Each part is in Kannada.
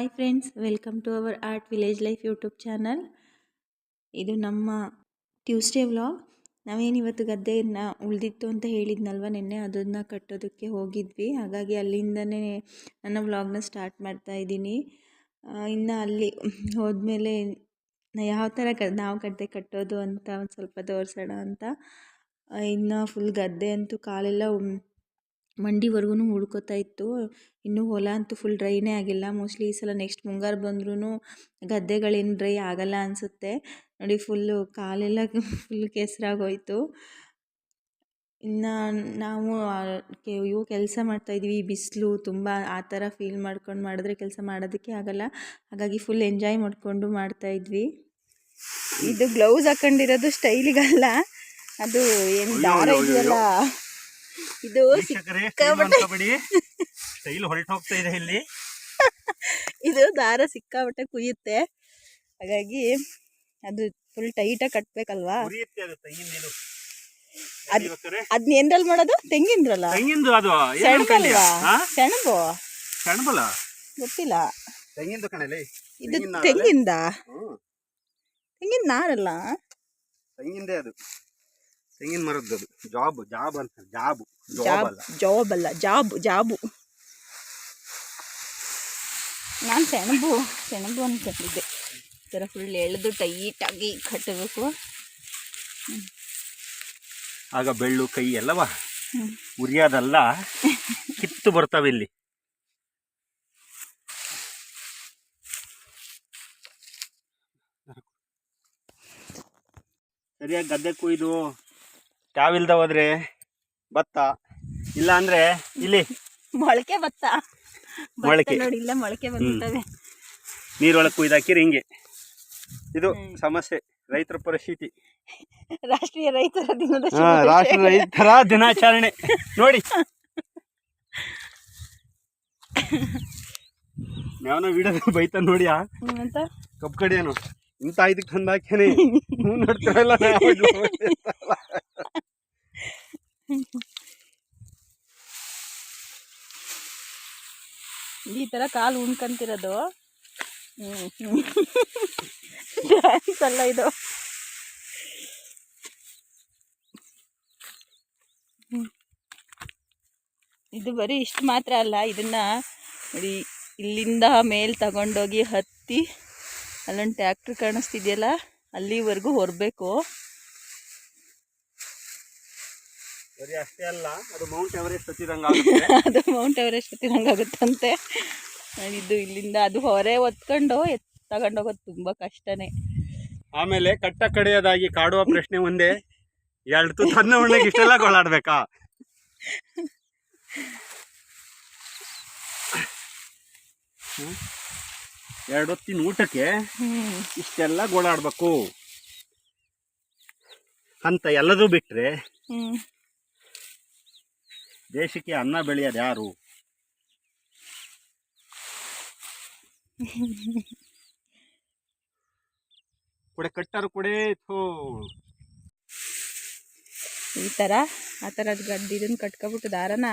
Hi friends welcome to our art village life YouTube channel ಇದು ನಮ್ಮ ಟ್ಯೂಸ್ಡೇ ವ್ಲಾಗ್ ನಾವೇನು ಇವತ್ತು ಗದ್ದೆನ ಉಳಿದಿತ್ತು ಅಂತ ಹೇಳಿದ್ನಲ್ವ ನಿನ್ನೆ? ಅದನ್ನು ಕಟ್ಟೋದಕ್ಕೆ ಹೋಗಿದ್ವಿ. ಹಾಗಾಗಿ ಅಲ್ಲಿಂದನೇ ನನ್ನ ವ್ಲಾಗ್ನ ಸ್ಟಾರ್ಟ್ ಮಾಡ್ತಾ ಇದ್ದೀನಿ. ಇನ್ನು ಅಲ್ಲಿ ಹೋದ್ಮೇಲೆ ಯಾವ ಥರ ನಾವು ಗದ್ದೆ ಕಟ್ಟೋದು ಅಂತ ಒಂದು ಸ್ವಲ್ಪ ತೋರಿಸೋಣ ಅಂತ. ಇನ್ನು ಫುಲ್ ಗದ್ದೆ ಅಂತೂ ಕಾಲೆಲ್ಲ ಮಂಡಿವರೆಗೂ ಉಳ್ಕೋತಾ ಇತ್ತು. ಇನ್ನೂ ಹೊಲ ಅಂತೂ ಫುಲ್ ಡ್ರೈನೇ ಆಗಿಲ್ಲ. ಮೋಸ್ಟ್ಲಿ ಈ ಸಲ ನೆಕ್ಸ್ಟ್ ಮುಂಗಾರು ಬಂದ್ರೂ ಗದ್ದೆಗಳೇನು ಡ್ರೈ ಆಗಲ್ಲ ಅನಿಸುತ್ತೆ. ನೋಡಿ ಫುಲ್ಲು ಕಾಲೆಲ್ಲ ಫುಲ್ ಕೆಸರಾಗೋಯ್ತು. ಇನ್ನು ನಾವು ಅಯ್ಯೋ ಇವು ಕೆಲಸ ಮಾಡ್ತಾಯಿದ್ವಿ ಬಿಸಿಲು ತುಂಬ ಆ ಥರ ಫೀಲ್ ಮಾಡ್ಕೊಂಡು ಮಾಡಿದ್ರೆ ಕೆಲಸ ಮಾಡೋದಕ್ಕೆ ಆಗಲ್ಲ. ಹಾಗಾಗಿ ಫುಲ್ ಎಂಜಾಯ್ ಮಾಡಿಕೊಂಡು ಮಾಡ್ತಾಯಿದ್ವಿ ಇದು ಗ್ಲೌಸ್ ಹಾಕೊಂಡಿರೋದು ಸ್ಟೈಲಿಗಲ್ಲ ಅದು ಏನು ದಾರ ಇದೆಯಲ್ಲ? ಇದು ಕಬಡ್ಡಿ ಸ್ಟೈಲ್ ಹೊರಟು ಹೋಗ್ತಾ ಇದೆ ಇಲ್ಲಿ. ಇದು ದಾರ ಸಿಕ್ಕಾಬಟ್ಟೆ ಕುಯ್ಯುತ್ತೆ. ಹಾಗಾಗಿ ಅದು ಫುಲ್ ಟೈಟಾಗಿ ಕಟ್ಬೇಕಲ್ವಾ? ಅದನ್ನ ಏನ್ರಲ್ಲಿ ಮಾಡೋದು? ತೆಂಗಿಂದ್ರಲ್ಲ? ತೆಂಗಿಂದು ಅದು? ಸೆಣಬು? ಸೆಣಬಲ್ಲ? ಗೊತ್ತಿಲ್ಲ. ತೆಂಗಿಂದು ಕಣಲೆ ಇದು? ತೆಂಗಿಂದ ತೆಂಗಿನ ನಾರಲ್ಲ? ತೆಂಗಿಂದೇ ಅದು. ತೆಂಗಿನ ಮರದ್ದು ಅದು. ಜಾಬ್ ಜಾಬ್ ಅಂತ ಜಾಬ್. ಜಾಬ್ ಅಲ್ಲ. ಜಾಬ್ ಅಲ್ಲ ಜಾಬು ಜಾಬು. ನಾನು ಸೆಣಬು ಸೆಣಬು ಅನ್ಕೊಂಡಿದ್ದೆ ಈ ಥರ ಫುಲ್ ಎಳೆದು ಟೈಟಾಗಿ ಕಟ್ಟಬೇಕು ಆಗ ಬೆಳ್ಳು ಕೈ ಎಲ್ಲವ ಉರಿಯೋದಲ್ಲ ಕಿತ್ತು ಬರ್ತವೆ ಇಲ್ಲಿ. ಸರಿಯಾಗಿ ಗದ್ದೆ ಕುಯ್ದು ಟ್ಯಾವಿಲ್ದ ಹೋದ್ರೆ ಭತ್ತ ಇಲ್ಲ ಅಂದ್ರೆ ಇಲ್ಲಿ ಮೊಳಕೆ ಭತ್ತ. ಮೊಳಕೆ. ನೋಡಿ ಇಲ್ಲ ಮೊಳಕೆ ಬಂದಿರ್ತವೆ ನೀರೊಳಗೆ ಕುಯ್ದಾಕಿರಿ ಹಿಂಗೆ. ಇದು ಸಮಸ್ಯೆ ರೈತರ ಪರಿಸ್ಥಿತಿ. ರಾಷ್ಟ್ರೀಯ ರೈತರ ದಿನದ ರಾಷ್ಟ್ರೀಯ ರೈತರ ದಿನಾಚರಣೆ. ನೋಡಿ. ಯಾವನ ವಿಡಿಯೋ ಬೈತ ನೋಡಿಯಾ? ಕಬ್ಬು ಕಡಿಯೇನು. ಮಾಡ್ತಿರ್ತಾರಲ್ಲ. ಈ ತರ ಕಾಲು ಉಣ್ಕಂತಿರೋದು. ಡ್ಯಾನ್ಸ್ ಅಲ್ಲ ಇದು. ಇದು ಬರೀ ಇಷ್ಟು ಮಾತ್ರ ಅಲ್ಲ, ಇದನ್ನ ಇಲ್ಲಿಂದ ಮೇಲ್ ತಗೊಂಡೋಗಿ ಹತ್ತಿ ಅಲ್ಲೊಂದು ಟ್ಯಾಕ್ಟ್ರ್ ಕಾಣಿಸ್ತಿದೆಯಲ್ಲ ಅಲ್ಲಿವರೆಗೂ ಹೊರಬೇಕು. ಬರೀ ಅಷ್ಟೇ ಅಲ್ಲ ಅದು ಮೌಂಟ್ ಎವರೆಸ್ಟ್ ಹತ್ತಿದಂಗೆ ಅದು ಮೌಂಟ್ ಎವರೆಸ್ಟ್ ಹತ್ತಿದಂಗಾಗುತ್ತಂತೆ ಇದು ಇಲ್ಲಿಂದ ಅದು ಹೊರೆ ಹೊತ್ಕೊಂಡು ಎತ್ ತಗೊಂಡೋಗೋದು ತುಂಬ ಕಷ್ಟನೇ. ಆಮೇಲೆ ಕಟ್ಟ ಕಡೆಯದಾಗಿ ಕಾಡುವ ಪ್ರಶ್ನೆ ಒಂದೇ ಎರಡು ತನ್ನ ಒಳ್ಳೆಗೆ ಇಷ್ಟೆಲ್ಲ ಗೋಳಾಡ್ಬೇಕಾ? ಹ್ಮ್? ಎರಡು ಹೊತ್ತಿನ ಊಟಕ್ಕೆ ಇಷ್ಟೆಲ್ಲ ಗೋಳಾಡ್ಬೇಕು. ಅಂತ ಎಲ್ಲದೂ ಬಿಟ್ರೆ ದೇಶಕ್ಕೆ ಅನ್ನ ಬೆಳೆಯೋದು ಯಾರು? ಕೊಡೆ ಕಟ್ಟರು ಕೊಡೆ ಈ ಥರ ಆ ತರದ ಗಡ್ಡಿ ಇದನ್ನ ಕಟ್ಕೊಬಿಟ್ಟು ದಾರನ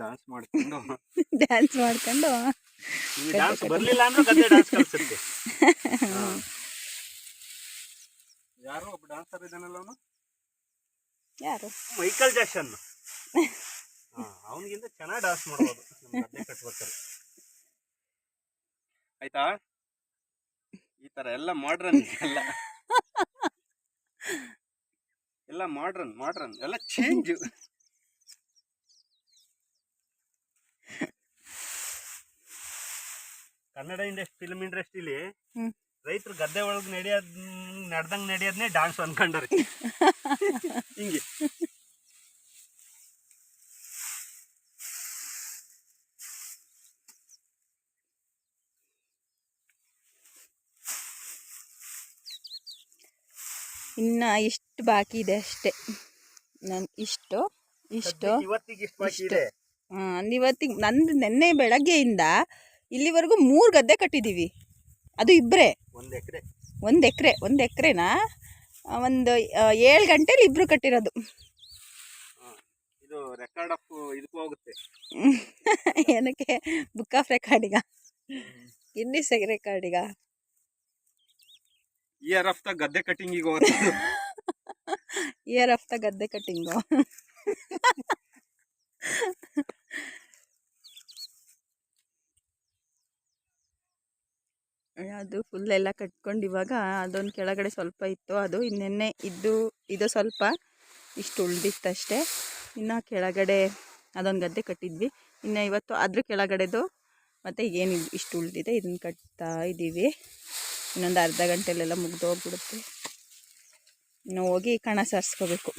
ಡಾನ್ಸ್ ಮಾಡ್ಕೊಂಡು. ಡ್ಯಾನ್ಸ್ ಮಾಡ್ಕೊಂಡು. ಡ್ಯಾನ್ಸ್ ಬರಲಿಲ್ಲ ಅಂದ್ರೆ ಗದ್ದೆ ಡ್ಯಾನ್ಸ್ ಕಲಿಸುತ್ತೆ ಯಾರು ಒಬ್ಬ ಡಾನ್ಸರ್ ಇದ್ದಾನಲ್ಲ ಅವನು? ಯಾರು? ಮೈಕಲ್ ಜಾಕ್ಸನ್ ಅವನಿಗಿಂತ ಚೆನ್ನಾಗಿ ಡ್ಯಾನ್ಸ್ ಮಾಡ್ಬೋದು. ಗದ್ದೆ ಕಟ್ಬೇಕಾದ್ರೆ. ಆಯ್ತಾ? ಈ ತರ ಎಲ್ಲ ಮಾಡ್ರನ್ ಎಲ್ಲ. ಎಲ್ಲ ಮಾಡ್ರನ್ ಮಾಡ್ರನ್ ಎಲ್ಲ ಚೇಂಜ್ ಕನ್ನಡ ಇಂಡಸ್ಟ್ರಿ ಫಿಲ್ಮ್ ಇಂಡಸ್ಟ್ರಿಲಿ. ರೈತರು ಗದ್ದೆ ಒಳಗೆ ನಡೆಯೋದ್ ನಡ್ದಂಗ್ ನಡೆಯೋದ್ನೇ ಡಾನ್ಸ್ ಅನ್ಕೊಂಡ್ರಿ ಹಿಂಗೆ. ಇನ್ನ ಇಷ್ಟು ಬಾಕಿ ಇದೆ ಅಷ್ಟೇ. ನನ್ ಇಷ್ಟು ಇಷ್ಟು ಇವತ್ತಿಗೆ ಇವತ್ತಿಗೆ ನಂದು ನೆನ್ನೆ ಬೆಳಗ್ಗೆಯಿಂದ ಇಲ್ಲಿವರೆಗೂ ಮೂರು ಗದ್ದೆ ಕಟ್ಟಿದ್ದೀವಿ ಅದು ಇಬ್ಬರೇ ಒಂದು ಎಕರೆ. ಒಂದು ಎಕರೆ ಒಂದು ಎಕರೆನಾ? ಒಂದು ಏಳು ಗಂಟೆಲಿ ಇಬ್ಬರು ಕಟ್ಟಿರೋದು. ಇದು ರೆಕಾರ್ಡ್ ಆಫ್ ಇದಕ್ಕೂ ಹೋಗುತ್ತೆ. ಏನಕ್ಕೆ? ಬುಕ್ ಆಫ್ ರೆಕಾರ್ಡಿಗ ಗಿನ್ನಿಸ್ ರೆಕಾರ್ಡಿಗ ಇಯರ್ ಆಫ್ ದ ಗದ್ದೆ ಕಟ್ಟಿಂಗ್ ಈಗ ಇಯರ್ ಆಫ್ ದ ಗದ್ದೆ ಕಟ್ಟಿಂಗು ಅದು ಫುಲ್ ಎಲ್ಲ ಕಟ್ಕೊಂಡು ಇವಾಗ ಅದೊಂದು ಕೆಳಗಡೆ ಸ್ವಲ್ಪ ಇತ್ತು ಅದು ಇನ್ನೆನ್ನೆ ಇದ್ದು ಇದು ಸ್ವಲ್ಪ ಇಷ್ಟು ಉಳಿದಿತ್ತಷ್ಟೇ ಇನ್ನು ಕೆಳಗಡೆ ಅದೊಂದು ಗದ್ದೆ ಕಟ್ಟಿದ್ವಿ. ಇನ್ನು ಇವತ್ತು ಅದ್ರ ಕೆಳಗಡೆದು ಮತ್ತು ಏನು ಇಷ್ಟು ಉಳ್ದಿದೆ ಇದನ್ನು ಕಟ್ತಾ ಇದ್ದೀವಿ ಇನ್ನೊಂದು ಅರ್ಧ ಗಂಟೆಲೆಲ್ಲ ಮುಗ್ದು ಹೋಗ್ಬಿಡುತ್ತೆ. ಇನ್ನು ಹೋಗಿ ಕಣ ಸಾರಿಸ್ಕೋಬೇಕು.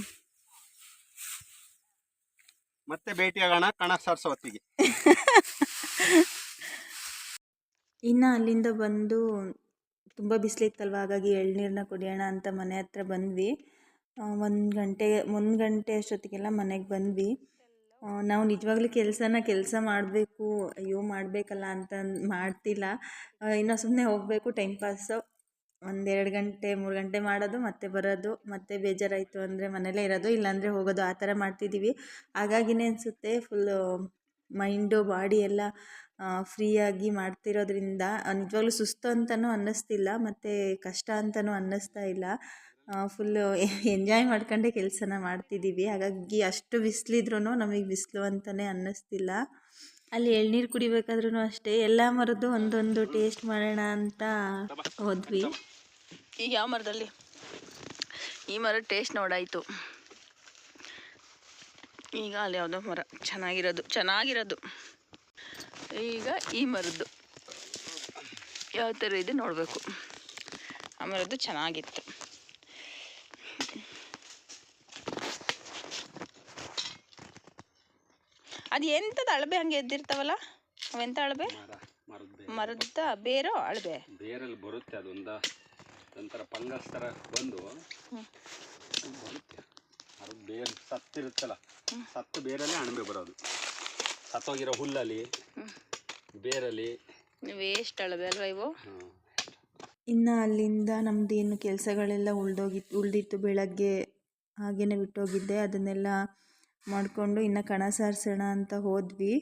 ಮತ್ತೆ ಭೇಟಿಯಾಗೋಣ ಕಣ ಸಾರ್ಸೋ ಹೊತ್ತಿಗೆ. ಇನ್ನು ಅಲ್ಲಿಂದ ಬಂದು ತುಂಬ ಬಿಸಿಲಿತ್ತಲ್ವ, ಹಾಗಾಗಿ ಎಳ್ನೀರನ್ನ ಕುಡಿಯೋಣ ಅಂತ ಮನೆ ಹತ್ರ ಬಂದ್ವಿ. ಒಂದು ಗಂಟೆ ಒಂದು ಗಂಟೆ ಅಷ್ಟೊತ್ತಿಗೆಲ್ಲ ಮನೆಗೆ ಬಂದ್ವಿ. ನಾವು ನಿಜವಾಗ್ಲೂ ಕೆಲಸನ ಕೆಲಸ ಮಾಡಬೇಕು, ಅಯ್ಯೋ ಮಾಡಬೇಕಲ್ಲ ಅಂತ ಮಾಡ್ತಿಲ್ಲ. ಇನ್ನೂ ಸುಮ್ಮನೆ ಹೋಗಬೇಕು, ಟೈಮ್ ಪಾಸು. ಒಂದೆರಡು ಗಂಟೆ, ಮೂರು ಗಂಟೆ ಮಾಡೋದು, ಮತ್ತೆ ಬರೋದು, ಮತ್ತೆ ಬೇಜಾರಾಯಿತು ಅಂದರೆ ಮನೇಲೇ ಇರೋದು, ಇಲ್ಲಾಂದರೆ ಹೋಗೋದು, ಆ ಥರ ಮಾಡ್ತಿದ್ದೀವಿ. ಹಾಗಾಗಿನೇ ಅನಿಸುತ್ತೆ ಫುಲ್ಲು ಮೈಂಡು, ಬಾಡಿ ಎಲ್ಲ ಫ್ರೀಯಾಗಿ ಮಾಡ್ತಿರೋದ್ರಿಂದ ನಿಜವಾಗ್ಲೂ ಸುಸ್ತು ಅಂತಲೂ ಅನ್ನಿಸ್ತಿಲ್ಲ, ಮತ್ತು ಕಷ್ಟ ಅಂತಲೂ ಅನ್ನಿಸ್ತಾ ಇಲ್ಲ. ಫುಲ್ಲು ಎಂಜಾಯ್ ಮಾಡ್ಕೊಂಡೇ ಕೆಲಸನ ಮಾಡ್ತಿದ್ದೀವಿ ಹಾಗಾಗಿ ಅಷ್ಟು ಬಿಸಿಲಿದ್ರೂ ನಮಗೆ ಬಿಸಿಲು ಅಂತಲೇ ಅನ್ನಿಸ್ತಿಲ್ಲ. ಅಲ್ಲಿ ಎಳ್ನೀರು ಕುಡಿಬೇಕಾದ್ರೂ ಅಷ್ಟೇ, ಎಲ್ಲ ಮರದ್ದು ಒಂದೊಂದು ಟೇಸ್ಟ್ ಮಾಡೋಣ ಅಂತ ಹೋದ್ವಿ. ಈಗ ಯಾವ ಮರದಲ್ಲಿ? ಈ ಮರ ಟೇಸ್ಟ್ ನೋಡಾಯಿತು. ಈಗ ಅಲ್ಲಿ ಯಾವುದೋ ಮರ. ಚೆನ್ನಾಗಿರೋದು ಚೆನ್ನಾಗಿರೋದು. ಈಗ ಈ ಮರದ್ದು. ಯಾವ ಥರ ಇದೆ ನೋಡಬೇಕು. ಆ ಮರದ್ದು ಚೆನ್ನಾಗಿತ್ತು. ಅದು ಎಂಥದ್ದು ಅಳಬೆ ಹಂಗೆ ಎದ್ದಿರ್ತಾವಲ್ಲ? ಅವೆಂಥ ಅಳಬೆ? ಮರ ಮರದ ಮರದ ಬೇರೋ ಅಳಬೆ. ಬೇರಲ್ಲಿ ಬರುತ್ತೆ ಅದೊಂದ ಒಂಥರ ಫಂಗಸ್ ಥರ ಬಂದು ಬರುತ್ತೆ. ಅದು ಬೇರೆ ಸತ್ತಿರುತ್ತಲ್ಲ. ಸತ್ತು ಬೇರಲ್ಲಿ ಅಣಬೆ ಬರೋದು. ಸತ್ತೋಗಿರೋ ಹುಲ್ಲಲ್ಲಿ ಬೇರಲ್ಲಿ. ವೇಸ್ಟ್ ಅಳಬೆ ಅಲ್ವಾ ಇವು. ಇನ್ನು ಅಲ್ಲಿಂದ ನಮ್ದು ಏನು ಕೆಲಸಗಳೆಲ್ಲ ಉಳ್ದೋಗಿತ್ತು ಉಳ್ದಿತ್ತು ಬೆಳಗ್ಗೆ ಹಾಗೇನೆ ಬಿಟ್ಟೋಗಿದ್ದೆ. ಅದನ್ನೆಲ್ಲ ಮಾಡಿಕೊಂಡು ಇನ್ನು ಕಣ ಸಾರಿಸೋಣ ಅಂತ ಹೋದ್ವಿ.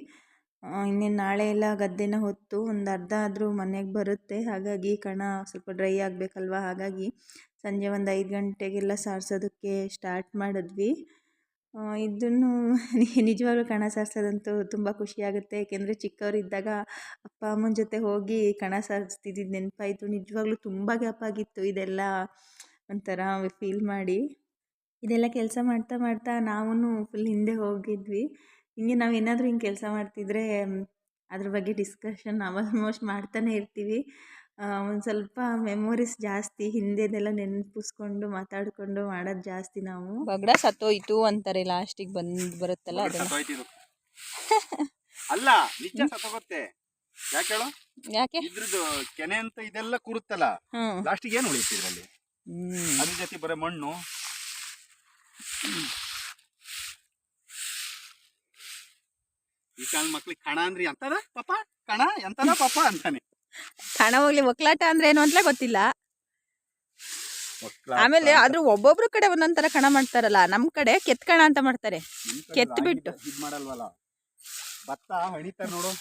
ಇನ್ನೇನು ನಾಳೆ ಎಲ್ಲ ಗದ್ದೆನ ಹೊತ್ತು ಒಂದು ಅರ್ಧ ಆದರೂ ಮನೆಗೆ ಬರುತ್ತೆ. ಹಾಗಾಗಿ ಕಣ ಸ್ವಲ್ಪ ಡ್ರೈ ಆಗಬೇಕಲ್ವ? ಹಾಗಾಗಿ ಸಂಜೆ ಒಂದು ಐದು ಗಂಟೆಗೆಲ್ಲ ಸಾರಿಸೋದಕ್ಕೆ ಸ್ಟಾರ್ಟ್ ಮಾಡಿದ್ವಿ. ಇದನ್ನು ನಿಜವಾಗ್ಲೂ ಕಣ ಸಾರ್ಸೋದಂತೂ ತುಂಬ ಖುಷಿಯಾಗುತ್ತೆ. ಏಕೆಂದರೆ ಚಿಕ್ಕವರಿದ್ದಾಗ ಅಪ್ಪ, ಅಮ್ಮನ ಜೊತೆ ಹೋಗಿ ಕಣ ಸಾರಿಸ್ತಿದ್ದಿದ್ದು ನೆನಪಾಯಿತು. ನಿಜವಾಗ್ಲೂ ತುಂಬ ಗ್ಯಾಪ್ ಆಗಿತ್ತು ಇದೆಲ್ಲ ಒಂಥರ ಫೀಲ್ ಮಾಡಿ. ಇದೆಲ್ಲ ಕೆಲಸ ಮಾಡ್ತಾ ಮಾಡ್ತಾ ನಾವೂ ಫುಲ್ ಹಿಂದೆ ಹೋಗಿದ್ವಿ. ಹಿಂಗೆ ನಾವು ಏನಾದರೂ ಹಿಂಗೆ ಕೆಲಸ ಮಾಡ್ತಿದ್ರೆ, ಅದ್ರ ಬಗ್ಗೆ ಡಿಸ್ಕಷನ್ ಆಲ್ಮೋಸ್ಟ್ ಮಾಡ್ತಾನೆ ಇರ್ತೀವಿ. ಒಂದು ಸ್ವಲ್ಪ ಮೆಮೊರೀಸ್ ಜಾಸ್ತಿ ಹಿಂದೆದೆಲ್ಲ ನೆನಪಿಸ್ಕೊಂಡು ಮಾತಾಡಿಕೊಂಡು ಮಾಡೋದು ಜಾಸ್ತಿ ನಾವು. ಬಗಡ ಸತ್ತೋಯ್ತು ಅಂತಾರೆ ಲಾಸ್ಟಿಗೆ ಬಂದು ಬರುತ್ತಲ್ಲ ಅದನ್ನ. ಅಲ್ಲ ನಿಜ ಸತ್ತೋಗುತ್ತೆ. ಯಾಕೆ ಹೇಳು? ಯಾಕೆ? ಇದ್ರದ್ದು ಕೆನೆ ಅಂತ ಇದೆಲ್ಲ ಕೂರುತ್ತಲ್ಲ ಲಾಸ್ಟಿಗೆ ಏನು ಉಳಿಯುತ್ತೆ ಇದರಲ್ಲಿ? ಅದ್ರ ಜೊತೆ ಬರೋ ಮಣ್ಣು. ಈ ಕಾಲ ಮಕ್ಳಿಗೆ ಕಣ ಅಂದ್ರಿ ಅಂತದ ಪಾಪ? ಕಣ? ಎಂತದ ಪಾಪ ಅಂತಾನೆ. ಕಣ ಹೋಗ್ಲಿ ಒಕ್ಲಾಟ ಅಂದ್ರೆ ಏನು ಅಂತಲೇ ಗೊತ್ತಿಲ್ಲ. ಆಮೇಲೆ ಆದ್ರೂ ಒಬ್ಬೊಬ್ರು ಕಡೆ ಒಂದೊಂದ್ ತರ ಕಣ ಮಾಡ್ತಾರಲ್ಲ ನಮ್ ಕಡೆ ಕೆತ್ ಕಣ ಅಂತ ಮಾಡ್ತಾರೆ. ಕೆತ್ ಬಿಟ್ಟು. ಮಾಡಲ್ವಲ್ಲ? ಭತ್ತ ಹಣಿತಾರ ನೋಡು.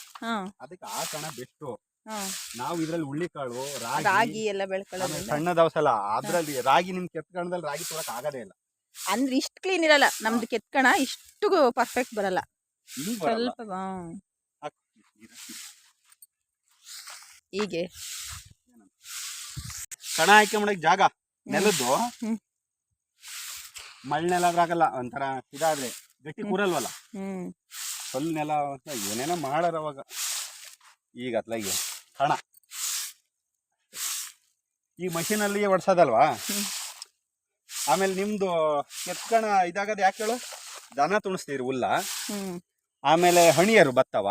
ಅದಕ್ಕೆ ಆ ಕಣ ಬೆಸ್ಟ್. ನಾವು ಇದ್ರಲ್ಲಿ ಹುಳ್ಳಿಕಾಳು ರಾಗಿ ರಾಗಿ ಎಲ್ಲ ಬೆಳ್ಕೊಳ್ಳೋದು ಸಣ್ಣ ದವಸಲ್ಲ ಅದ್ರಲ್ಲಿ ರಾಗಿ ನಿಮ್ ಕೆತ್ತ ಕಣದಲ್ಲಿ ರಾಗಿ ತೊಳಕ್ ಆಗದೇ ಇಲ್ಲ. ಅಂದ್ರೆ ಇಷ್ಟ್ ಕ್ಲೀನ್ ಇರಲ್ಲ. ನಮ್ದು ಕೆತ್ ಕಣ ಇಷ್ಟು ಪರ್ಫೆಕ್ಟ್ ಬರಲ್ಲ. ಸ್ವಲ್ಪ. ಹೀಗೆ. ಕಣ ಆಯ್ಕೆ ಮಾಡಕ್ ಜಾಗ. ನೆಲದ್ದು? ಹ್ಮ್. ಆಗಲ್ಲ ಒಂಥರ ಇದಾದ್ರೆ. ಗಟ್ಟಿ ಕೂರಲ್ವಲ್ಲ? ಕಲ್ಲು ನೆಲ ಏನೇನೋ ಮಾಡಾರ ಅವಾಗ. ಈಗ ಅತ್ಲಾಗೆ ಕಣ. ಈ ಮಷೀನಲ್ಲಿ ಒಡ್ಸೋದಲ್ವಾ. ಆಮೇಲೆ ನಿಮ್ದು ಕೆತ್ಕಣ ಇದಾಗದ ಯಾಕೆ ಹೇಳು? ದನ ತುಣಿಸ್ತೀರಿ ಹುಲ್ಲ. ಆಮೇಲೆ ಹಣಿಯರು ಬತ್ತವ.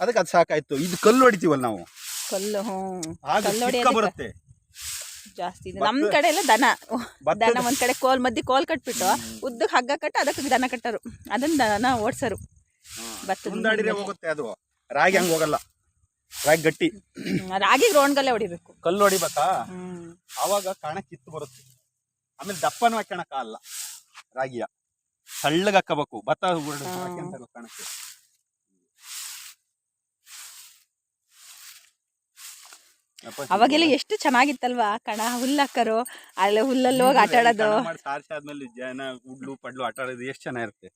ಅದಕ್ಕೆ ಅದು ಸಾಕಾಯ್ತು. ಇದು ಕಲ್ಲು ಹೊಡಿತೀವಲ್ಲ ನಾವು? ಕಲ್ಲು ಹ್ಞೂ. ಬರುತ್ತೆ. ಜಾಸ್ತಿ ನಮ್ ಕಡೆ ಎಲ್ಲ ದನ. ದನ ಒಂದ್ ಕಡೆ ಕೋಲ್ ಮಧ್ಯೆ ಕೋಲ್ ಕಟ್ಬಿಟ್ಟು ಉದ್ದಕ್ಕೆ ಹಗ್ಗ ಕಟ್ಟ ಅದಕ್ಕೆ ದನ ಕಟ್ಟರು. ಅದನ್ನ ದನ ಓಡ್ಸರು. ಭತ್ತ ಹೋಗುತ್ತೆ ಅದು. ರಾಗಿ ಹಂಗ ಹೋಗಲ್ಲ. ರಾಗಿ ಗಟ್ಟಿ. ರಾಗಿ ಗ್ರೌಂಡ್ಗಲ್ಲೇ ಹೊಡಿಬೇಕು. ಕಲ್ಲು ಹೊಡಿಬೇಕಾ? ಅವಾಗ ಕಣ ಕಿತ್ತು ಬರುತ್ತೆ. ಆಮೇಲೆ ದಪ್ಪನೂ ಹಾಕೋಣಕ್ಕ ಅಲ್ಲ. ರಾಗಿಯ. ಸಳ್ಳಗ್ ಹಾಕಬೇಕು. ಭತ್ತ ಕಣಕ್ಕೆ. ಅವಾಗೆಲ್ಲ ಎಷ್ಟು ಚೆನ್ನಾಗಿತ್ತಲ್ವಾ? ಕಣ ಹುಲ್ಲಕ್ಕರು ಅಲ್ಲಿ ಹುಲ್ಲಲ್ಲಿ ಹೋಗಿ ಆಟ ಆಡೋದು ಸಾರ್ಸಿ ಆದ್ಮೇಲೆ ಜನ ಉಡ್ಲು ಪಡ್ಲು ಆಟ ಆಡೋದು ಎಷ್ಟು ಚೆನ್ನಾಗಿರುತ್ತೆ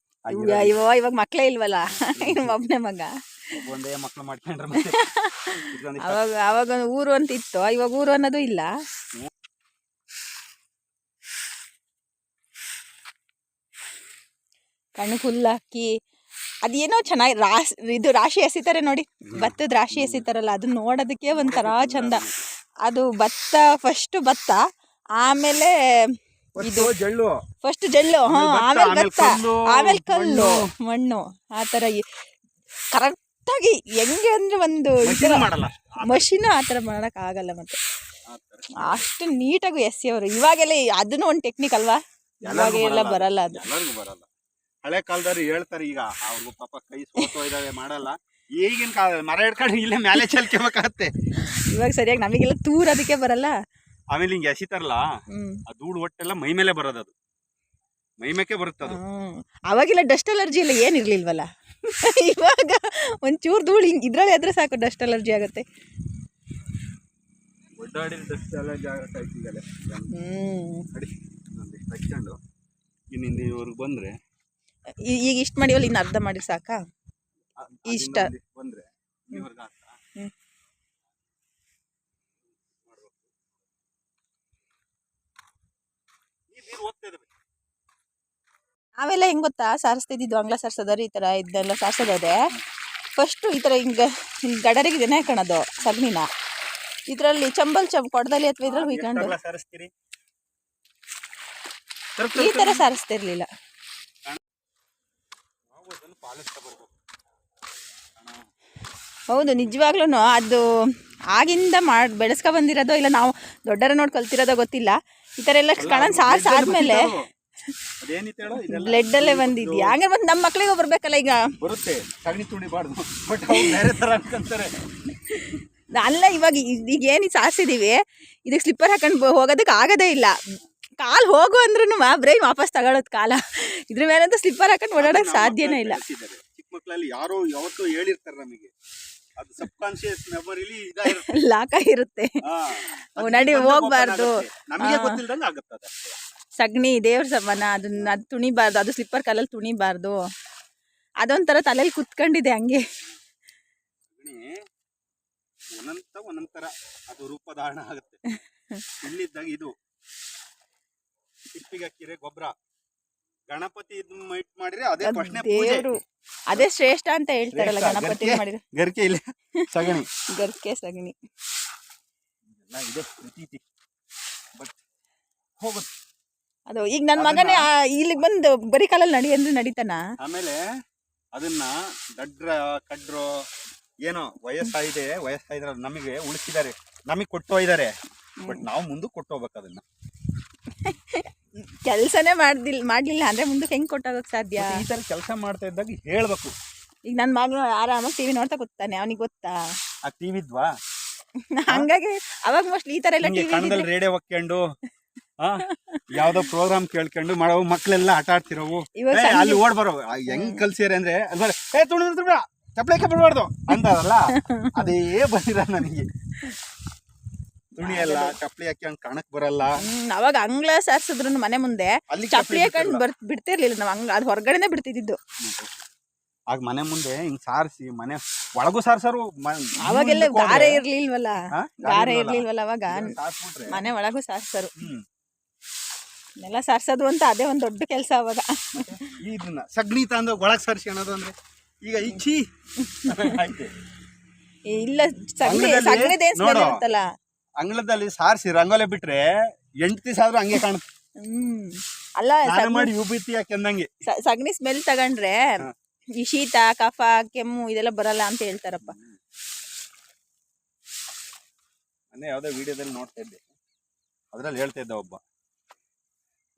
ಇವ- ಇವಾಗ ಮಕ್ಳೇ ಇಲ್ವಲ್ಲ? ಒಬ್ಬನೇ ಮಗ. ಒಂದೇ ಮಕ್ಳು ಮಾಡ್ಕೊಂಡ್ರೆ ಅವಾಗ ಅವಾಗ ಊರು ಅಂತ ಇತ್ತು. ಇವಾಗ ಊರು ಅನ್ನೋದು ಇಲ್ಲ. ಕಣ್ಣು ಹುಲ್ಲು ಹಾಕಿ ಅದೇನೋ ಚೆನ್ನಾಗಿ ರಾಶಿ ಇದು ರಾಶಿ ಎಸಿತಾರೆ ನೋಡಿ. ಭತ್ತದ ರಾಶಿ ಎಸಿತಾರಲ್ಲ ಅದು ನೋಡೋದಕ್ಕೆ ಒಂಥರ ಚಂದ. ಅದು ಭತ್ತ ಫಸ್ಟ್ ಭತ್ತ ಆಮೇಲೆ ಇದು ಜಳ್ಳು. ಫಸ್ಟ್ ಜಳ್ಳು ಹಾ ಆಮೇಲೆ ಭತ್ತ ಆಮೇಲೆ ಕಲ್ಲು ಮಣ್ಣು. ಆತರ ಆ ಥರ ಕರೆಕ್ಟಾಗಿ ಹೆಂಗೆ ಅಂದ್ರೆ ಒಂದು ಮಷಿನ್ ಆ ಥರ ಮಾಡಕ್ ಆಗಲ್ಲ ಮತ್ತೆ. ಅಷ್ಟು ನೀಟಾಗಿ ಎಸ್ಸಿ ಅವರು. ಇವಾಗೆಲ್ಲ ಅದನ್ನು ಒಂದು ಟೆಕ್ನಿಕ್ ಅಲ್ವಾ? ಇವಾಗ ಎಲ್ಲರಿಗೂ ಎಲ್ಲ ಬರಲ್ಲ. ಅದು. ಹಳೆ ಕಾಲದವ್ರು ಹೇಳ್ತಾರೆ ಈಗ ಅವ್ರಿಗೂ ಪಾಪ ಕೈ ಸೋತೋ ಇದಾವೆ ಮಾಡಲ್ಲ. ಈಗಿನ ಕಾಲ ಮರ ಹಿಡ್ಕೊಂಡು ಇಲ್ಲೇ ಮೇಲೆ ಚಲ್ಕೋಬೇಕಾಗತ್ತೆ. ಇವಾಗ ಸರಿಯಾಗಿ ನಮಗೆಲ್ಲ ತೂರೋದಕ್ಕೆ ಬರಲ್ಲ. ಆಮೇಲೆ ಹಿಂಗೆ ಎಸಿತಾರಲ್ಲ ಆ ಧೂಳು ಒಟ್ಟೆಲ್ಲ ಮೈ ಮೇಲೆ ಬರೋದು ಅದು. ಮೈ ಮೇಕೆ ಬರುತ್ತೆ ಅದು. ಅವಾಗೆಲ್ಲ ಡಸ್ಟ್ ಅಲರ್ಜಿ ಎಲ್ಲ ಏನಿರ್ಲಿಲ್ವಲ್ಲ ಇವಾಗ ಒಂಚೂರು ಧೂಳು ಹಿಂಗೆ ಇದ್ರಲ್ಲಿ ಆದ್ರೆ ಸಾಕು ಡಸ್ಟ್ ಅಲರ್ಜಿ ಆಗುತ್ತೆ. ಒಡ್ಡಾಡಿದ ಡಸ್ಟ್ ಅಡಿ ಒಂದಿಷ್ಟು ಇನ್ನಿಂದ ಇವ್ರಿಗೆ ಬಂದ್ರೆ ಈಗ ಇಷ್ಟು ಮಾಡಿವಲ್ಲ ಇನ್ನು ಅರ್ಧ ಮಾಡಿ ಸಾಕಾ? ಇಷ್ಟ. ನಾವೆಲ್ಲ ಹೆಂಗ್ ಗೊತ್ತಾ? ಸಾರಿಸ್ತಿದ್ದು ಅಂಗ್ಲ ಸಾರ್ಸೋದಾರೆ ಈ ತರ ಇದೆಲ್ಲ ಸಾರ್ಸೋದಾದ್ರೆ ಫಸ್ಟು ಈ ತರ ಹಿಂಗ ಹಿಂಗೆ ಗಡರಿಗೆ ದಿನ ಹಾಕೋಣದು ಸಗಣಿನ. ಇದರಲ್ಲಿ ಚಂಬಲ್ ಚಂಬ ಕೊಡದಲ್ಲಿ ಅಥವಾ ಇದ್ರಲ್ಲಿ ಹುಯ್ಕೊಂಡು? ಈ ತರ ಸಾರಿಸ್ತಿರ್ಲಿಲ್ಲ. ಪಾಲಿಸ್ತಾ ಬರ್ಬೇಕು ಹೌದು ನಿಜವಾಗ್ಲೂ ಅದು ಆಗಿಂದ ಮಾಡಿ ಬೆಳೆಸ್ಕೊ ಬಂದಿರೋದೋ ಇಲ್ಲ ನಾವು ದೊಡ್ಡರ ನೋಡಿ ಕಲ್ತಿರೋದೋ ಗೊತ್ತಿಲ್ಲ. ಈ ಥರ ಎಲ್ಲ ಕಣ ಸಾರ್ಸ್ ಆದ್ಮೇಲೆ ಬ್ಲಡ್ ಅಲ್ಲೇ ಬಂದಿದ್ಯಾ? ಹಾಗೆ ಮತ್ತೆ ನಮ್ಮ ಮಕ್ಳಿಗೂ ಬರ್ಬೇಕಲ್ಲ ಈಗ? ಬರುತ್ತೆ. ಸಗಣಿ ತುಣಿಬಾರ್ದು ಬಟ್ ಅವ್ರು ಬೇರೆ ತರ ಅನ್ಕೊಂತಾರೆ. ಅಲ್ಲ ಇವಾಗ ಈಗ ಏನು ಸಾರ್ಸಿದೀವಿ? ಇದಕ್ಕೆ ಸ್ಲಿಪ್ಪರ್ ಹಾಕೊಂಡು ಹೋಗೋದಕ್ಕೆ ಆಗೋದೇ ಇಲ್ಲ. ಕಾಲು ಹೋಗು ಅಂದ್ರೂ ಬ್ರೈನ್ ವಾಪಸ್ ತಗೊಳೋದು ಕಾಲ. ಇದ್ರ ಮೇಲಂತೂ ಸ್ಲಿಪ್ಪರ್ ಹಾಕೊಂಡು ಓಡಾಡೋಕೆ ಸಾಧ್ಯನೇ ಇಲ್ಲ. ಚಿಕ್ಕ ಮಕ್ಕಳಲ್ಲಿ ಯಾರೋ ಯಾವತ್ತೋ ಹೇಳಿರ್ತಾರೆ ನಮಗೆ. ಅದು ಸಬ್ ಕಾನ್ಶಿಯಸ್ ಮೆಮೊರಿಲಿ ಲಾಕ ಇರುತ್ತೆ. ನಡಿ, ಹೋಗ್ಬಾರ್ದು. ನಮಗೆ. ಗೊತ್ತಿಲ್ದಂಗೆ ಆಗುತ್ತೆ ಸಗಣಿ ದೇವ್ರ ಸಮಾನ ಅದನ್ನ ಅದು ತುಣಿಬಾರ್ದು ಅದು ಸ್ಲಿಪ್ಪರ್ ಕಾಲಲ್ಲಿ ತುಣಿಬಾರ್ದು. ಅದೊಂಥರ ತಲೆಯಲ್ಲಿ ಕುತ್ಕೊಂಡಿದೆ ಹಂಗೆ. ಒಂದೊಂದ ಒಂದೊಂದ್ ತರ ಅದು ರೂಪಧಾರಣ ಆಗುತ್ತೆ. ಇಲ್ಲಿದ್ದಾಗ ಇದು. ಸಿಪ್ಪಿಗೆ ಹಾಕಿರೆ ಗೊಬ್ಬರ. ಗಣಪತಿ ಮೈಟ್ ಮಾಡಿದ್ರೆ ಅದೇ ಪ್ರಶ್ನೆ ಪೂಜೆ. ದೇವ್ರು ಅದೇ ಶ್ರೇಷ್ಠ ಅಂತ ಹೇಳ್ತಾರಲ್ಲ ಶ್ರೇಷ್ಠ, ಗಣಪತಿ ಗರ್ಕೆ. ಮಾಡಿದ್ರೆ. ಗರಿಕೆ ಇಲ್ಲ ಸಗಣಿ. ಗರ್ಕೆ ಸಗಣಿ. ಎಲ್ಲ ಇದೆ ಪ್ರತೀತಿ. ಬಟ್ ಹೋಗುತ್ತೆ ಅದು ಈಗ ನನ್ನ ಮಗನೇ ಇಲ್ಲಿ ಇಲ್ಲಿಗೆ ಬಂದು ಬರೀ ಕಾಲಲ್ಲಿ ನಡಿ ಅಂದ್ರೆ ನಡಿತಾನ? ಆಮೇಲೆ ಅದನ್ನ ದಡ್ರ ಕಡ್ರು ಏನೋ ವಯಸ್ಸಾಗಿದೆ ವಯಸ್ಸಾಯ್ದ್ರೆ ನಮಗೆ ಉಳಿಸಿದ್ದಾರೆ. ನಮಗೆ ಕೊಟ್ಟು ಹೋಗಿದ್ದಾರೆ ಬಟ್ ನಾವು ಮುಂದಕ್ಕೆ ಕೊಟ್ಟು ಹೋಗ್ಬೇಕು ಅದನ್ನ. ಕೆಲಸನೇ ಮಾಡ್ದಿಲ್ ಮಾಡ್ಲಿಲ್ಲ ಅಂದ್ರೆ ಮುಂದಕ್ಕೆ ಹೆಂಗ್ ಕೊಟ್ಟಾಗ ಸಾಧ್ಯ? ಈ ತರ ಕೆಲಸ ಮಾಡ್ತಾ ಇದ್ದಾಗ ಹೇಳ್ಬೇಕು. ಈಗ ನನ್ನ ಮಗ ಆರಾಮಾಗಿ ಟಿವಿ ನೋಡ್ತಾ ಕೂತಾನೆ ಅವನಿಗೆ ಗೊತ್ತಾ? ಆ ಟಿವಿ ಇದ್ವಾ? ಹಂಗಾಗಿ ಅವಾಗ ಮೋಸ್ಟ್ಲಿ ಈ ತರ ಎಲ್ಲ ಟಿವಿ ರೇಡಿಯೋ ಹಾಕ್ಕೊಂಡು ಆ ಯಾವ್ದೋ ಪ್ರೋಗ್ರಾಮ್ ಕೇಳ್ಕೊಂಡು ಮಾಡೋ ಮಕ್ಳೆಲ್ಲ ಆಟ ಆಡ್ತಿರೋವು. ಏ, ಅಲ್ಲಿ ಓಡ್ ಬರೋ ಹೆಂಗ್ ಕಲ್ಸಿರ ಅಂದ್ರೆ ಅಲ್ಲಿ ಬರ, ಏ ತುಳಿದ್ರು ಬಿಡ ಚಪ್ಪಲಿಕ್ಕೆ ಬಿಡಬಾರ್ದು. ಅಂತಾರಲ್ಲ ಅದೇ ಬಂದಿರ ನನಗೆ. ತುಣಿ ಎಲ್ಲ ಚಪ್ಪಲಿ ಹಾಕ್ಯಂಡ್ ಕಣಕ್ ಬರಲ್ಲ. ಹ್ಮ್ ಅವಾಗ ಅಂಗ್ಲ ಸಾರ್ಸಿದ್ರು ಮನೆ ಮುಂದೆ ಅಲ್ಲಿ ಚಪ್ಪಲಿ ಹಾಕೊಂಡು ಬರ್ ಬಿಡ್ತಿರ್ಲಿಲ್ಲ ನಾವು ಹಂಗ ಅದು ಹೊರಗಡೆನೆ ಬಿಡ್ತಿದ್ದು ಆಗ ಮನೆ ಮುಂದೆ ಹಿಂಗ್ ಸಾರಿಸಿ ಮನೆ ಒಳಗೂ ಸಾರ್ಸರು ಅವಾಗೆಲ್ಲ ಗಾರೆ ಇರ್ಲಿಲ್ವಲ್ಲ? ಹಾ? ಗಾರೆ ಇರ್ಲಿಲ್ವಲ್ಲ. ಇರ್ಲಿಲ್ವಲ್ಲ ಅವಾಗ? ಸಾರ್ಸ್ಬಿಟ್ರೆ. ಮನೆ ಒಳಗೂ ಸಾರ್ಸರು. ಹ್ಮ್. ನೆಲ ಸಾರ್ಸೋದು ಅಂತ ಅದೇ ಒಂದ್ ದೊಡ್ಡ ಕೆಲಸ ಅವಾಗ. ಇದನ್ನ ಸಗಣಿ ತಂದು ಒಳಗ್ ಸಾರಿಸಿ ಅನ್ನೋದು ಅಂದ್ರೆ ಈಗ ಇಚ್ಚಿ ಆಯ್ತು ಇಲ್ಲ ಸಗಣಿ ಅಂಗಳದಲ್ಲಿ ಸಗಣಿದೇನ್ ಸ್ಮೆಲ್ ನೋಡು. ಇರುತ್ತಲ್ಲ. ಅಂಗಳದಲ್ಲಿ ಸಾರಿಸಿ ರಂಗೋಲೆ ಬಿಟ್ರೆ ಎಂಟು ದಿವಸ ಆದ್ರೂ ಹಂಗೆ ಕಾಣುತ್ತೆ. ಹ್ಮ್. ಅಲ್ಲ ಮಾಡಿ ಯು ಬಿ ಸ- ಸಗಣಿ ಸ್ಮೆಲ್ ತಗೊಂಡ್ರೆ ಈ ಶೀತ ಕಫ ಕೆಮ್ಮು ಇದೆಲ್ಲ ಬರಲ್ಲ ಅಂತ ಹೇಳ್ತಾರಪ್ಪ. ಮೊನ್ನೆ ಯಾವ್ದೋ ವಿಡಿಯೋದಲ್ಲಿ ನೋಡ್ತಾ ಇದ್ದೆ. ಅದ್ರಲ್ಲಿ ಹೇಳ್ತಾ ಇದ್ದ ಒಬ್ಬ.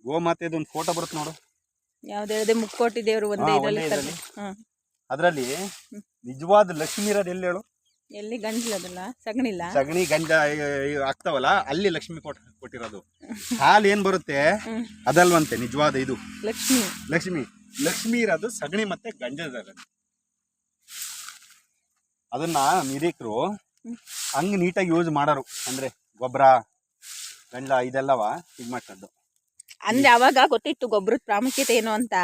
ಗೋಮಾತೆದು ಒಂದು ಫೋಟೋ ಬರುತ್ತೆ ನೋಡು. ಯಾವ್ದು ಹೇಳಿದೆ? ಮುಕ್ಕೋಟಿ ದೇವ್ರು ಒಂದೇ ಹಾ, ಇದ್ರಲ್ಲಿ ಒಂದೇ ಇರ್ತಾರೆ. ಇದ್ರಲ್ಲಿ. ಹ್ಮ್. ಅದ್ರಲ್ಲಿ ನಿಜವಾದ ಲಕ್ಷ್ಮಿ ಇರೋದು ಎಲ್ಲಿ ಹೇಳು? ಎಲ್ಲಿ ಗಂಟ್ಲದಲ್ಲ ಸಗಣಿಲ್ಲ ಸಗಣಿ ಗಂಜ ಆಗ್ತಾವಲ್ಲ ಅಲ್ಲಿ ಲಕ್ಷ್ಮಿ ಕೊಟ್ ಕೊಟ್ಟಿರೋದು. ಹಾಲು ಏನ್ ಬರುತ್ತೆ? ಅದಲ್ವಂತೆ ನಿಜವಾದ ಇದು. ಲಕ್ಷ್ಮಿ. ಲಕ್ಷ್ಮಿ. ಲಕ್ಷ್ಮಿ ಇರೋದು ಸಗಣಿ ಮತ್ತೆ ಗಂಜದ ಅದನ್ನ ನಿರೀಕರು ಹಂಗ ನೀಟಾಗಿ ಯೂಸ್ ಮಾಡೋರು. ಅಂದ್ರೆ ಗೊಬ್ಬರ ಗಂಜಲ ಇದೆಲ್ಲವ ಇದ್ ಮಾಡ್ಕೊಂಡು. ಅಂದ್ರೆ ಅವಾಗ ಗೊತ್ತಿತ್ತು ಗೊಬ್ಬರದ ಪ್ರಾಮುಖ್ಯತೆ ಏನು ಅಂತ.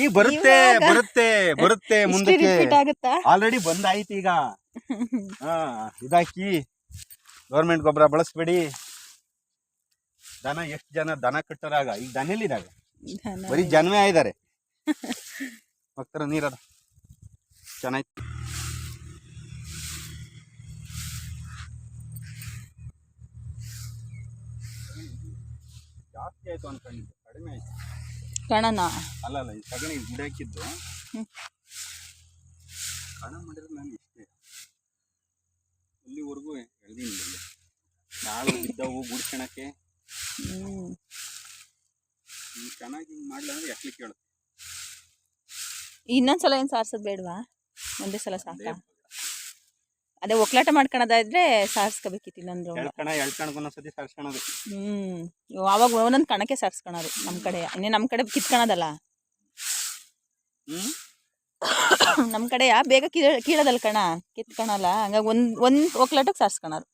ಈ ಬರುತ್ತೆ ಬರುತ್ತೆ ಬರುತ್ತೆ ಮುಂದಕ್ಕೆ. ಆಲ್ರೆಡಿ ಬಂದಾಯ್ತು ಈಗ. ಹಾ ಇದಾಕಿ. ಗೌರ್ಮೆಂಟ್ ಗೊಬ್ಬರ ಬಳಸ್ಬೇಡಿ. ದನ ಎಷ್ಟು ಜನ ದನ ಕಟ್ಟರಾಗ ಈಗ ದನ ಎಲ್ಲಿದಾಗ ಧನ. ಬರೀ ಜನವೇ ಆಗಿದ್ದಾರೆ. ಹೋಗ್ತಾರ ನೀರದ ಚೆನ್ನಾಯ್ತು ಜಾಸ್ತಿ ಆಯ್ತು ಅನ್ಕೊಂಡಿದ್ದೆ. ಕಡಿಮೆ ಆಯ್ತು. ಕಣನ ಅಲ್ಲ ಅಲ್ಲ ಈ ಸಗಣಿ ಗಿಡ ಹಾಕಿದ್ದು. ಕಣ ಮಾಡಿದ್ರೆ ನಾನು ಇಲ್ಲಿವರೆಗೂ ಎಳ್ದೀನಿ ನಾಳೆ ಬಿದ್ದವು ಗುಡ್ಸ್ಕೊಳಕ್ಕೆ ಚೆನ್ನಾಗಿ ಹಿಂಗೆ ಮಾಡಲಿಲ್ಲ ಅಂದ್ರೆ ಎಕ್ಲಿಕ್ಕೆ ಹೇಳು ಇನ್ನೊಂದ್ಸಲ ಏನು ಸಾರ್ಸೋದು ಬೇಡವಾ? ಒಂದೇ ಸಲ ಸಾಕ? ಅದೇ ಒಕ್ಲಾಟ ಮಾಡ್ಕೊಳೋದಾದ್ರೆ ಸಾರ್ಸ್ಕೋಬೇಕಿತ್ತು ಇನ್ನೊಂದು ಎರಡು ಎಳ್ಕಣಕ್ಕೆ ಒಂದೊಂದ್ಸತಿ ಸಾರಿಸ್ಕೊಳೋದು. ಹ್ಮ್. ಇವ್ ಅವಾಗ ಒಂದೊಂದು ಕಣಕ್ಕೆ ಸಾರಿಸ್ಕೊಳೋದು ನಮ್ಮ ಕಡೆ. ಇನ್ನೇ ನಮ್ಮ ಕಡೆ ಕಿತ್ಕೊಳೋದಲ್ಲ? ಹ್ಮ್. ನಮ್ ಕಡೆ ಬೇಗ ಕೀಳ ಕೀಳೋದಲ್ಲ ಕಣ ಕಿತ್ಕೊಳಲ್ಲ ಹಂಗಾಗಿ ಒಂದ್ ಒಂದ್ ಒಕ್ಲಾಟಕ್ಕೆ ಸಾರ್ಸ್ಕೊಳೋರು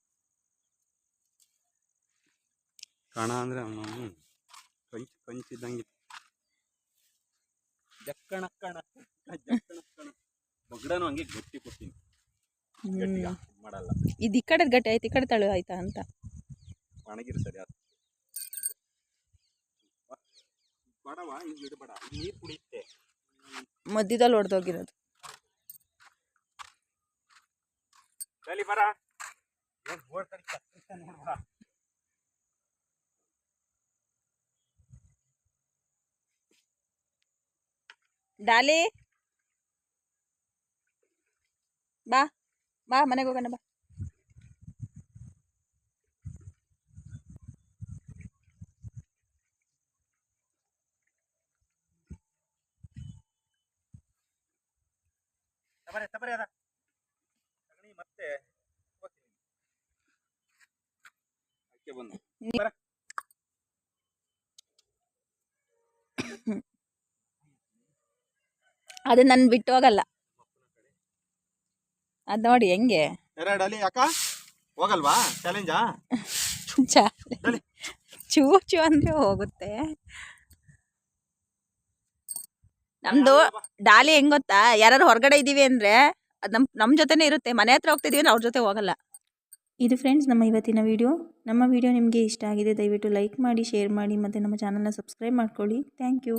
ಕಣ ಅಂದ್ರೆ ಕಂಚು ಕಂಚು ಇದ್ದಂಗೆ. ಜಕ್ಕಣ ಕಣ ಬಗ್ಡನು ಹಂಗೆ ಗಟ್ಟಿ ಕೊಡ್ತೀನಿ. ಇದ್ ಮಾಡಲ್ಲ. ಇದು ಈ ಕಡೆ ಗಟ್ಟಿ ಆಯ್ತು ಈ ಕಡೆ ತಳು ಆಯ್ತಾ ಅಂತ. ಒಣಗಿರು ಸರಿ ಅದು ಬಡವ ಹಿಂಗೆ ಇಡಬೇಡ ನೀರು ಕುಡಿಯುತ್ತೆ. ಮಧ್ಯದಲ್ಲಿ ಹೊಡೆದೋಗಿರೋದು ಸರಿ ಬರ ಏನ್ ಬೋರ್ಡ್ ತಡಿ ಕತ್ತರಿಸ್ತಾ ನೋಡ್ಬೇಡ ಡಾಲಿ ಬಾ ಬಾ ಮನೆಗೆ ಹೋಗೋಣ ಬಾ ತಬರೆ ತಬರೆ ಅದ ಸಗಣಿ ಮತ್ತೆ ಹೋಗ್ತೀನಿ. ಅಕ್ಕೆ ಬಂದು ಬರ ಅದು ನನ್ ಬಿಟ್ಟು ಹೋಗಲ್ಲ. ಅದ್ ನೋಡಿ ಹೆಂಗೆ. ಎರಡು ಅಲ್ಲಿ ಅಕ್ಕ ಹೋಗಲ್ವಾ? ಚಾಲೆಂಜಾ ಚಾ ಚೂ ಅಂದ್ರೆ ಹೋಗುತ್ತೆ. ನಮ್ದು ಡಾಲಿ ಹೆಂಗ್ ಗೊತ್ತಾ? ಯಾರು ಹೊರಗಡೆ ಇದೀವಿ ಅಂದ್ರೆ ಅದ್ ನಮ್ ನಮ್ ಜೊತೆನೆ ಇರುತ್ತೆ. ಮನೆ ಹತ್ರ ಹೋಗ್ತಿದೀವಿ ಅಂದ್ರೆ ಅವ್ರ ಜೊತೆ ಹೋಗಲ್ಲ. ಇದು ಫ್ರೆಂಡ್ಸ್ ನಮ್ಮ ಇವತ್ತಿನ ವಿಡಿಯೋ ನಮ್ಮ ವಿಡಿಯೋ ನಿಮಗೆ ಇಷ್ಟ ಆಗಿದೆ ದಯವಿಟ್ಟು ಲೈಕ್ ಮಾಡಿ ಶೇರ್ ಮಾಡಿ ಮತ್ತು ನಮ್ಮ ಚಾನಲ್ನ ಸಬ್ಸ್ಕ್ರೈಬ್ ಮಾಡ್ಕೊಳ್ಳಿ. Thank you